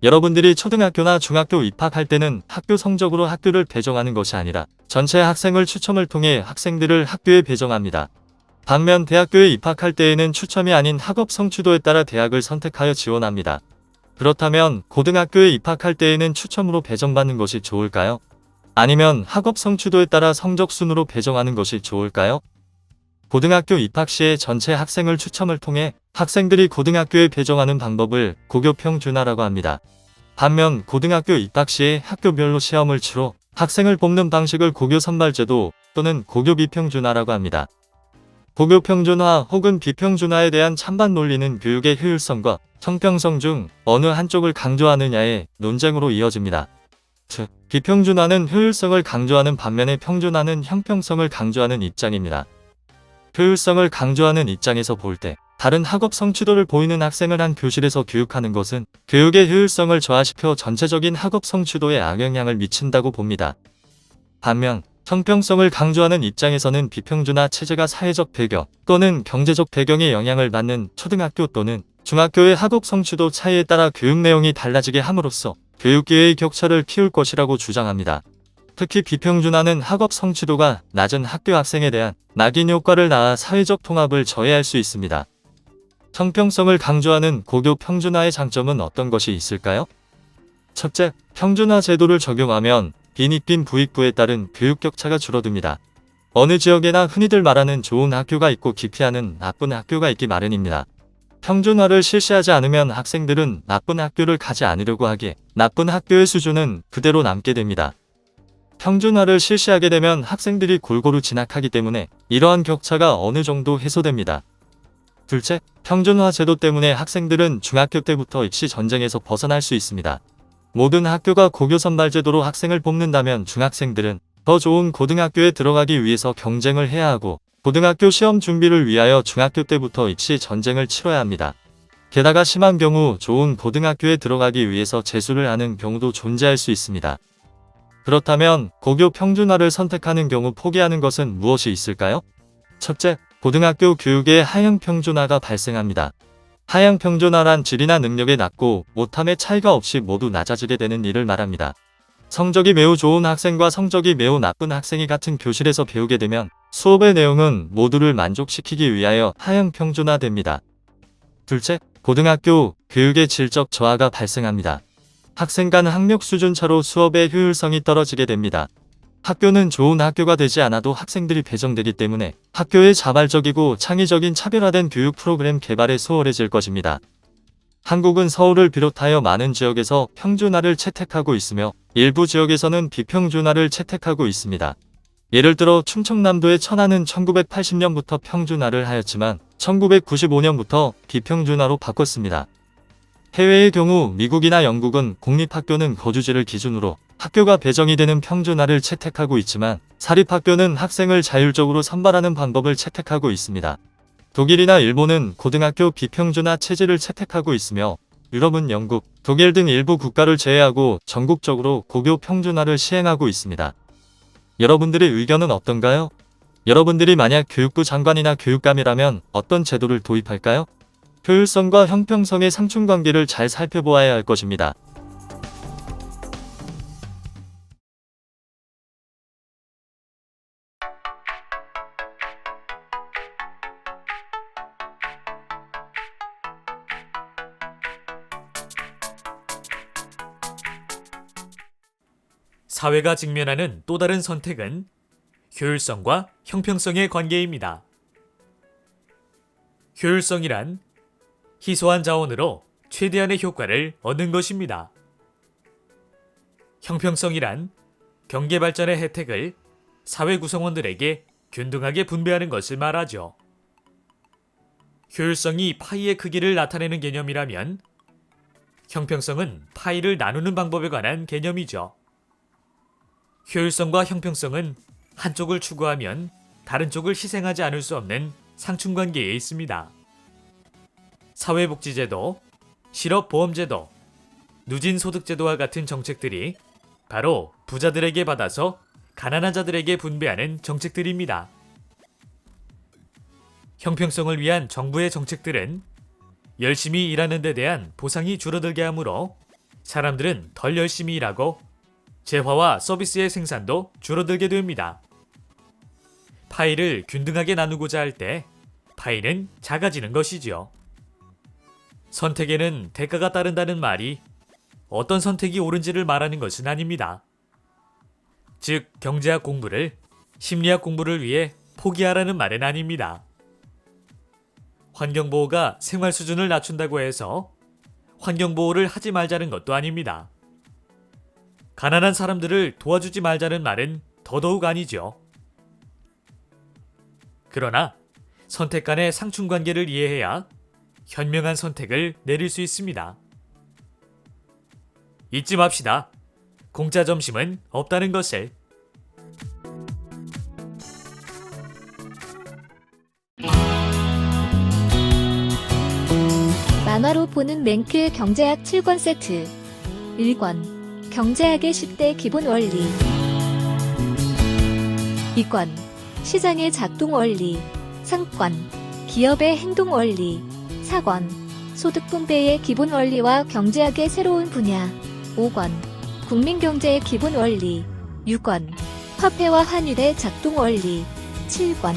여러분들이 초등학교나 중학교 입학할 때는 학교 성적으로 학교를 배정하는 것이 아니라 전체 학생을 추첨을 통해 학생들을 학교에 배정합니다. 반면 대학교에 입학할 때에는 추첨이 아닌 학업 성취도에 따라 대학을 선택하여 지원합니다. 그렇다면 고등학교에 입학할 때에는 추첨으로 배정받는 것이 좋을까요? 아니면 학업 성취도에 따라 성적 순으로 배정하는 것이 좋을까요? 고등학교 입학 시에 전체 학생을 추첨을 통해 학생들이 고등학교에 배정하는 방법을 고교 평준화라고 합니다. 반면 고등학교 입학 시에 학교별로 시험을 치러 학생을 뽑는 방식을 고교 선발제도 또는 고교 비평준화라고 합니다. 고교 평준화 혹은 비평준화에 대한 찬반 논리는 교육의 효율성과 형평성 중 어느 한쪽을 강조하느냐의 논쟁으로 이어집니다. 즉, 비평준화는 효율성을 강조하는 반면에 평준화는 형평성을 강조하는 입장입니다. 효율성을 강조하는 입장에서 볼 때 다른 학업 성취도를 보이는 학생을 한 교실에서 교육하는 것은 교육의 효율성을 저하시켜 전체적인 학업 성취도에 악영향을 미친다고 봅니다. 반면 형평성을 강조하는 입장에서는 비평준화 체제가 사회적 배경 또는 경제적 배경에 영향을 받는 초등학교 또는 중학교의 학업 성취도 차이에 따라 교육 내용이 달라지게 함으로써 교육기회의 격차를 키울 것이라고 주장합니다. 특히 비평준화는 학업 성취도가 낮은 학교 학생에 대한 낙인 효과를 낳아 사회적 통합을 저해할 수 있습니다. 형평성을 강조하는 고교 평준화의 장점은 어떤 것이 있을까요? 첫째, 평준화 제도를 적용하면 빈익빈 부익부에 따른 교육 격차가 줄어듭니다. 어느 지역에나 흔히들 말하는 좋은 학교가 있고 기피하는 나쁜 학교가 있기 마련입니다. 평준화를 실시하지 않으면 학생들은 나쁜 학교를 가지 않으려고 하기에 나쁜 학교의 수준은 그대로 남게 됩니다. 평준화를 실시하게 되면 학생들이 골고루 진학하기 때문에 이러한 격차가 어느 정도 해소됩니다. 둘째, 평준화 제도 때문에 학생들은 중학교 때부터 입시 전쟁에서 벗어날 수 있습니다. 모든 학교가 고교 선발 제도로 학생을 뽑는다면 중학생들은 더 좋은 고등학교에 들어가기 위해서 경쟁을 해야 하고 고등학교 시험 준비를 위하여 중학교 때부터 입시 전쟁을 치러야 합니다. 게다가 심한 경우 좋은 고등학교에 들어가기 위해서 재수를 하는 경우도 존재할 수 있습니다. 그렇다면 고교 평준화를 선택하는 경우 포기하는 것은 무엇이 있을까요? 첫째, 고등학교 교육의 하향 평준화가 발생합니다. 하향 평준화란 질이나 능력에 낮고 못함의 차이가 없이 모두 낮아지게 되는 일을 말합니다. 성적이 매우 좋은 학생과 성적이 매우 나쁜 학생이 같은 교실에서 배우게 되면 수업의 내용은 모두를 만족시키기 위하여 하향 평준화됩니다. 둘째, 고등학교 교육의 질적 저하가 발생합니다. 학생 간 학력 수준 차로 수업의 효율성이 떨어지게 됩니다. 학교는 좋은 학교가 되지 않아도 학생들이 배정되기 때문에 학교의 자발적이고 창의적인 차별화된 교육 프로그램 개발에 수월해질 것입니다. 한국은 서울을 비롯하여 많은 지역에서 평준화를 채택하고 있으며 일부 지역에서는 비평준화를 채택하고 있습니다. 예를 들어 충청남도의 천안은 1980년부터 평준화를 하였지만 1995년부터 비평준화로 바꿨습니다. 해외의 경우 미국이나 영국은 공립학교는 거주지를 기준으로 학교가 배정이 되는 평준화를 채택하고 있지만 사립학교는 학생을 자율적으로 선발하는 방법을 채택하고 있습니다. 독일이나 일본은 고등학교 비평준화 체제를 채택하고 있으며 유럽은 영국, 독일 등 일부 국가를 제외하고 전국적으로 고교 평준화를 시행하고 있습니다. 여러분들의 의견은 어떤가요? 여러분들이 만약 교육부 장관이나 교육감이라면 어떤 제도를 도입할까요? 효율성과 형평성의 상충관계를 잘 살펴보아야 할 것입니다. 사회가 직면하는 또 다른 선택은 효율성과 형평성의 관계입니다. 효율성이란 희소한 자원으로 최대한의 효과를 얻는 것입니다. 형평성이란 경제 발전의 혜택을 사회 구성원들에게 균등하게 분배하는 것을 말하죠. 효율성이 파이의 크기를 나타내는 개념이라면 형평성은 파이를 나누는 방법에 관한 개념이죠. 효율성과 형평성은 한쪽을 추구하면 다른 쪽을 희생하지 않을 수 없는 상충관계에 있습니다. 사회복지제도, 실업보험제도, 누진소득제도와 같은 정책들이 바로 부자들에게 받아서 가난한 자들에게 분배하는 정책들입니다. 형평성을 위한 정부의 정책들은 열심히 일하는 데 대한 보상이 줄어들게 하므로 사람들은 덜 열심히 일하고 재화와 서비스의 생산도 줄어들게 됩니다. 파이를 균등하게 나누고자 할 때 파이는 작아지는 것이지요. 선택에는 대가가 따른다는 말이 어떤 선택이 옳은지를 말하는 것은 아닙니다. 즉, 경제학 공부를 심리학 공부를 위해 포기하라는 말은 아닙니다. 환경보호가 생활 수준을 낮춘다고 해서 환경보호를 하지 말자는 것도 아닙니다. 가난한 사람들을 도와주지 말자는 말은 더더욱 아니죠. 그러나 선택 간의 상충관계를 이해해야 현명한 선택을 내릴 수 있습니다. 잊지 맙시다. 공짜 점심은 없다는 것을. 만화로 보는 맹크의 경제학 7권 세트. 1권. 경제학의 10대 기본 원리. 2권. 시장의 작동 원리. 3권. 기업의 행동 원리 4권 소득 분배의 기본 원리와 경제학의 새로운 분야 5권 국민경제의 기본 원리 6권 화폐와 환율의 작동 원리 7권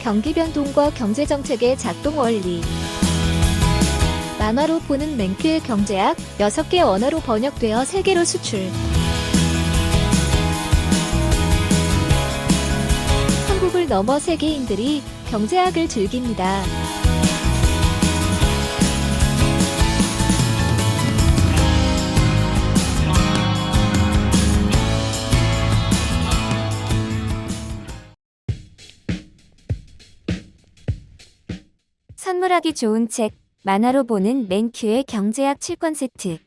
경기 변동과 경제 정책의 작동 원리 만화로 보는 맹크의 경제학 6개 언어로 번역되어 세계로 수출. 한국을 넘어 세계인들이 경제학을 즐깁니다. 선물하기 좋은 책 만화로 보는 맨큐의 경제학 7권 세트.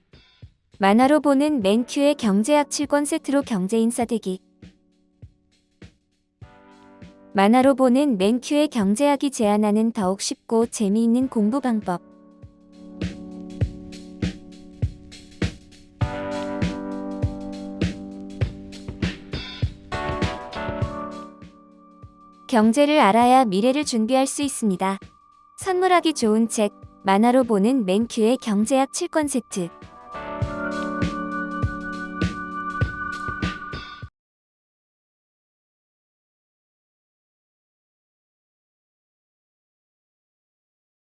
만화로 보는 맨큐의 경제학 7권 세트로 경제인싸 되기. 만화로 보는 맨큐의 경제학이 제안하는 더욱 쉽고 재미있는 공부 방법. 경제를 알아야 미래를 준비할 수 있습니다. 선물하기 좋은 책 만화로 보는 맨큐의 경제학 7권 세트